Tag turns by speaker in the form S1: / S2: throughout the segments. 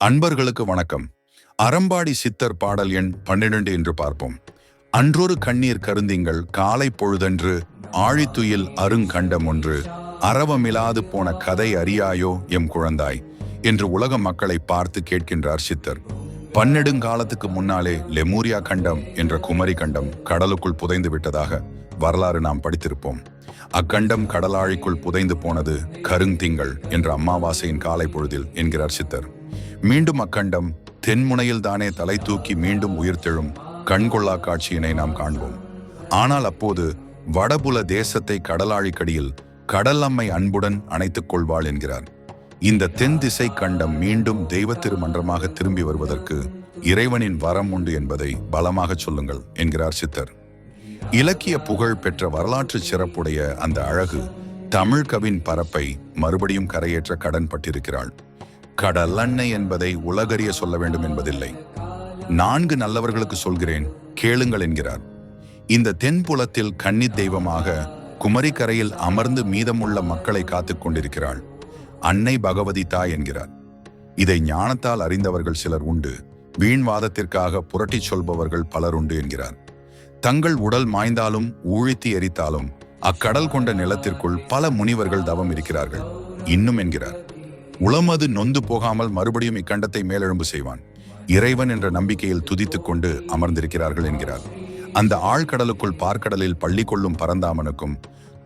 S1: அன்பர்களுக்கு வணக்கம். அறம்பாடி சித்தர் பாடல் எண் பன்னிரண்டு என்று பார்ப்போம். அன்றொரு கண்ணீர் கருந்திங்கள் காலை பொழுதன்று ஆழித்துயில் அருங்கண்டம் ஒன்று அறவமில்லாது போன கதை அறியாயோ எம் குழந்தாய்? என்று உலக மக்களை பார்த்து கேட்கின்றார் சித்தர். பன்னெடுங்காலத்துக்கு முன்னாலே லெமூரியா கண்டம் என்ற குமரி கண்டம் கடலுக்குள் புதைந்து விட்டதாக வரலாறு நாம் படித்திருப்போம். அக்கண்டம் கடலாழிக்குள் புதைந்து போனது கருந்திங்கள் என்ற அமாவாசையின் காலை பொழுதில் என்கிறார் சித்தர். மீண்டும் அக்கண்டம் தென்முனையில் தானே தலை தூக்கி மீண்டும் உயிர்த்தெழும் கண்கொள்ளா காட்சியினை நாம் காண்போம். ஆனால் அப்போது வடபுல தேசத்தை கடலாழிக்கடியில் கடல் அம்மை அன்புடன் அணைத்துக் கொள்வாள் என்கிறார். இந்த தென் திசை கண்டம் மீண்டும் தெய்வ திருமன்றமாக திரும்பி வருவதற்கு இறைவனின் வரம் உண்டு என்பதை பலமாக சொல்லுங்கள் என்கிறார் சித்தர். இலக்கிய புகழ் பெற்ற வரலாற்று சிறப்புடைய அந்த அழகு தமிழ் கவின் பரப்பை மறுபடியும் கரையேற்ற கடன் பட்டிருக்கிறாள். கடல் அன்னை என்பதை உலகறிய சொல்ல வேண்டும் என்பதில்லை. நான்கு நல்லவர்களுக்கு சொல்கிறேன் கேளுங்கள் என்கிறார். இந்த தென்புலத்தில் கன்னி தெய்வமாக குமரிக்கரையில் அமர்ந்து மீதமுள்ள மக்களை காத்துக் கொண்டிருக்கிறாள். அன்னை பகவதி தாய் என்கிறார். இதை ஞானத்தால் அறிந்தவர்கள் சிலர் உண்டு. வீண்வாதத்திற்காக புரட்டிச் சொல்பவர்கள் பலர் உண்டு என்கிறார். தங்கள் உடல் மாய்ந்தாலும் ஊழித்து எரித்தாலும் அக்கடல் கொண்ட நிலத்திற்குள் பல முனிவர்கள் தவம் இருக்கிறார்கள். இன்னும் என்கிறார். உளமது நொந்து போகாமல் மறுபடியும் இக்கண்டத்தை மேலெழும்பு செய்வான். இறைவன் என்ற நம்பிக்கையில் துதித்துக் கொண்டு அமர்ந்திருக்கிறார்கள் என்கிறார். அந்த ஆழ்கடலுக்குள் பார்க்கடலில் பள்ளி கொள்ளும் பரந்தாமனுக்கும்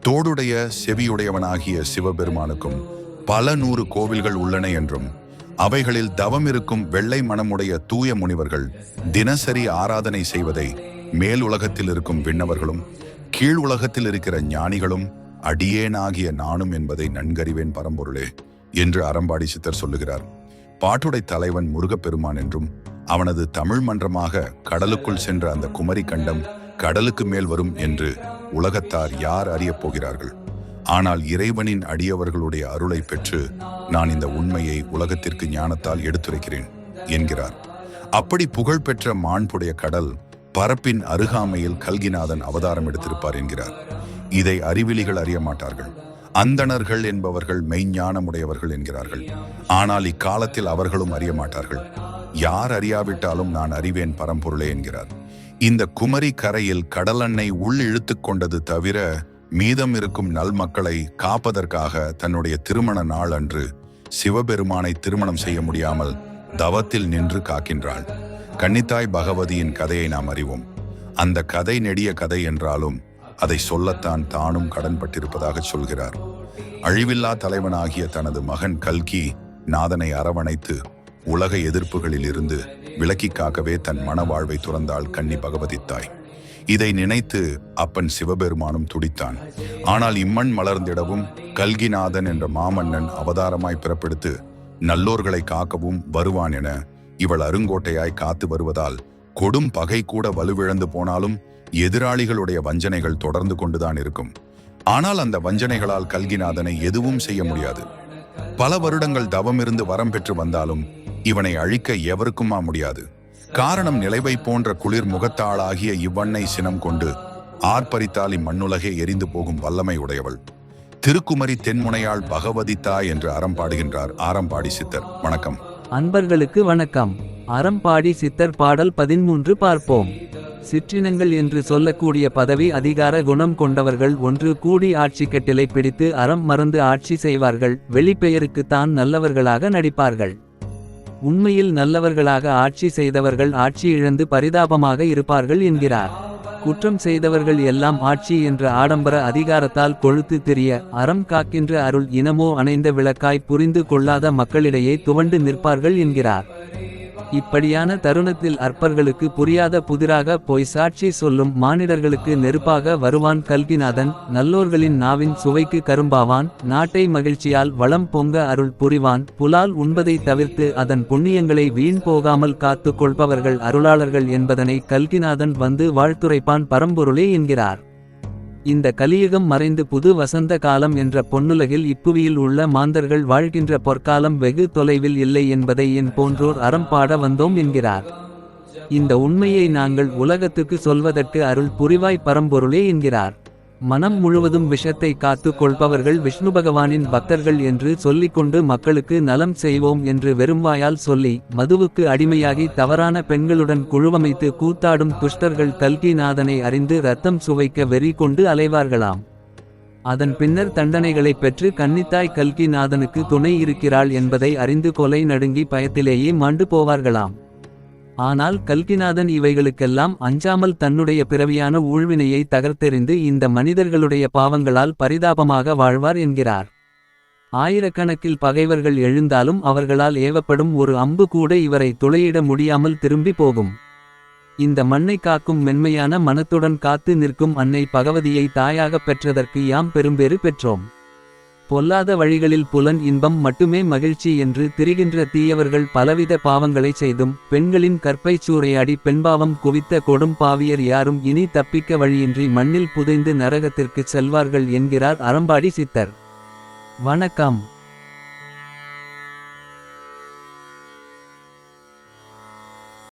S1: தோடுடைய செவியுடையவனாகிய சிவபெருமானுக்கும் பல நூறு கோவில்கள் உள்ளன என்றும் அவைகளில் தவம் இருக்கும் வெள்ளை மனமுடைய தூய முனிவர்கள் தினசரி ஆராதனை செய்வதை மேல் உலகத்தில் இருக்கும் விண்ணவர்களும் கீழ் உலகத்தில் இருக்கிற ஞானிகளும் அடியேனாகிய நானும் என்பதை நன்கறிவேன் பரம்பொருளே. என்று அறம்பாடி சித்தர் சொல்லுகிறார். பாட்டுடை தலைவன் முருகப்பெருமான் என்றும் அவனது தமிழ் மன்றமாக கடலுக்குள் சென்ற அந்த குமரி கண்டம் கடலுக்கு மேல் வரும் என்று உலகத்தார் யார் அறியப் போகிறார்கள்? ஆனால் இறைவனின் அடியவர்களுடைய அருளை பெற்று நான் இந்த உண்மையை உலகத்திற்கு ஞானத்தால் எடுத்துரைக்கிறேன் என்கிறார். அப்படி புகழ்பெற்ற மாண்புடைய கடல் பரப்பின் அருகாமையில் கல்கிநாதன் அவதாரம் எடுத்திருப்பார் என்கிறார். இதை அறிவிலிகள் அறிய மாட்டார்கள். அந்தணர்கள் என்பவர்கள் மெய்ஞானமுடையவர்கள் என்கிறார்கள். ஆனால் இக்காலத்தில் அவர்களும் அறிய மாட்டார்கள். யார் அறியாவிட்டாலும் நான் அறிவேன் பரம்பொருளே என்கிறார். இந்த குமரி கரையில் கடலெண்ணை உள் இழுத்து கொண்டது தவிர மீதம் இருக்கும் நல் மக்களை காப்பதற்காக தன்னுடைய திருமண நாள் அன்று சிவபெருமானை திருமணம் செய்ய முடியாமல் தவத்தில் நின்று காக்கின்றாள். கன்னித்தாய் பகவதியின் கதையை நாம் அறிவோம். அந்த கதை நெடிய கதை என்றாலும் அதை சொல்லத்தான் தானும் கடன்பட்டிருப்பதாக சொல்கிறார். அழிவில்லா தலைவனாகிய தனது மகன் கல்கி நாதனை அரவணைத்து உலக எதிர்ப்புகளில் இருந்து விலக்கி காக்கவே தன் மனவாழ்வை துறந்தாள் கன்னி பகவதி தாய் இதை நினைத்து அப்பன் சிவபெருமானும் துடித்தான். ஆனால் இம்மண் மலர்ந்திடவும் கல்கிநாதன் என்ற மாமன்னன் அவதாரமாய் பிறப்பெடுத்து நல்லோர்களை காக்கவும் வருவான் என இவள் அருங்கோட்டையாய் காத்து வருவதால் கொடும் பகை கூட வலுவிழந்து போனாலும் எதிராளிகளுடைய வஞ்சனைகள் தொடர்ந்து கொண்டுதான் இருக்கும். ஆனால் அந்த வஞ்சனைகளால் கல்கிநாதனை எதுவும் செய்ய முடியாது. பல வருடங்கள் தவமிருந்து வரம் பெற்று வந்தாலும் இவனை அழிக்க எவருக்குமா முடியாது. காரணம் நிலைவை போன்ற குளிர் முகத்தாளாகிய இவ்வண்ணை சினம் கொண்டு ஆர்ப்பரித்தால் இம்மண்ணுலகே எரிந்து போகும் வல்லமை உடையவள். திருக்குமரி தென்முனையாள் பகவதித்தா என்று அறம் பாடுகின்றார் ஆரம்பாடி சித்தர். வணக்கம்.
S2: அன்பர்களுக்கு வணக்கம். அறம்பாடி சித்தர் பாடல் பதிமூன்று பார்ப்போம். சிற்றினங்கள் என்று சொல்லக்கூடிய பதவி அதிகார குணம் கொண்டவர்கள் ஒன்று கூடி ஆட்சி கட்டிலை பிடித்து அறம் மறந்து ஆட்சி செய்வார்கள். வெளிப்பெயருக்குத்தான் நல்லவர்களாக நடிப்பார்கள். உண்மையில் நல்லவர்களாக ஆட்சி செய்தவர்கள் ஆட்சி இழந்து பரிதாபமாக இருப்பார்கள் என்கிறார். குற்றம் செய்தவர்கள் எல்லாம் ஆட்சி என்ற ஆடம்பர அதிகாரத்தால் கொழுத்து தெரிய அறம் காக்கின்ற அருள் இனமோ அணைந்த விளக்காய் புரிந்து கொள்ளாத மக்களிடையே துவண்டு நிற்பார்கள் என்கிறார். இப்படியான தருணத்தில் அற்பர்களுக்கு புரியாத புதிராக போய் சாட்சி சொல்லும் மானிடர்களுக்கு நெருப்பாக வருவான் கல்கிநாதன் நல்லோர்களின் நாவின் சுவைக்கு கரும்பாவான் நாட்டை மகிழ்ச்சியால் வளம் பொங்க அருள் புரிவான் புலால் உண்பதை தவிர்த்து அதன் புண்ணியங்களை வீண் போகாமல் காத்து கொள்பவர்கள் அருளாளர்கள் என்பதனை கல்கிநாதன் வந்து வாழ்த்துரைப்பான் பரம்பொருளே என்கிறார். இந்த கலியுகம் மறைந்து புது வசந்த காலம் என்ற பொன்னுலகில் இப்புவியில் உள்ள மாந்தர்கள் வாழ்கின்ற பொற்காலம் வெகு தொலைவில் இல்லை என்பதை என் போன்றோர் அறம் பாட வந்தோம் என்கிறார். இந்த உண்மையை நாங்கள் உலகத்துக்கு சொல்வதற்கு அருள் புரிவாய் பரம்பொருளே என்கிறார். மனம் முழுவதும் விஷத்தை காத்து கொள்பவர்கள் விஷ்ணு பகவானின் பக்தர்கள் என்று சொல்லிக்கொண்டு மக்களுக்கு நலம் செய்வோம் என்று வெறும்வாயால் சொல்லி மதுவுக்கு அடிமையாகி தவறான பெண்களுடன் குழுவமைத்து கூத்தாடும் துஷ்டர்கள் கல்கிநாதனை அறிந்து ரத்தம் சுவைக்க வெறி கொண்டு அலைவார்களாம். அதன் பின்னர் தண்டனைகளைப் பெற்று கன்னித்தாய் கல்கிநாதனுக்கு துணை இருக்கிறாள் என்பதை அறிந்து கொலை நடுங்கி பயத்திலேயே மாண்டு போவார்களாம். ஆனால் கல்கிநாதன் இவைகளுக்கெல்லாம் அஞ்சாமல் தன்னுடைய பிறவியான ஊழ்வினையை தகர்த்தெறிந்து இந்த மனிதர்களுடைய பாவங்களால் பரிதாபமாக வாழ்வார் என்கிறார். ஆயிரக்கணக்கில் பகைவர்கள் எழுந்தாலும் அவர்களால் ஏவப்படும் ஒரு அம்பு கூட இவரை துளையிட முடியாமல் திரும்பி போகும். இந்த மண்ணை காக்கும் மென்மையான மனத்துடன் காத்து நிற்கும் அன்னை பகவதியை தாயாகப் பெற்றதற்கு யாம் பெரும்பேறு பெற்றோம். பொல்லாத வழிகளில் புலன் இன்பம் மட்டுமே மகிழ்ச்சி என்று திரிகின்ற தீயவர்கள் பலவித பாவங்களைச் செய்தும் பெண்களின் கற்பை சூறையாடி பெண்பாவம் குவித்த கொடும் பாவியர் யாரும் இனி தப்பிக்க வழியின்றி மண்ணில் புதைந்து நரகத்திற்குச் செல்வார்கள் என்கிறார் அறம்பாடி சித்தர். வணக்கம்.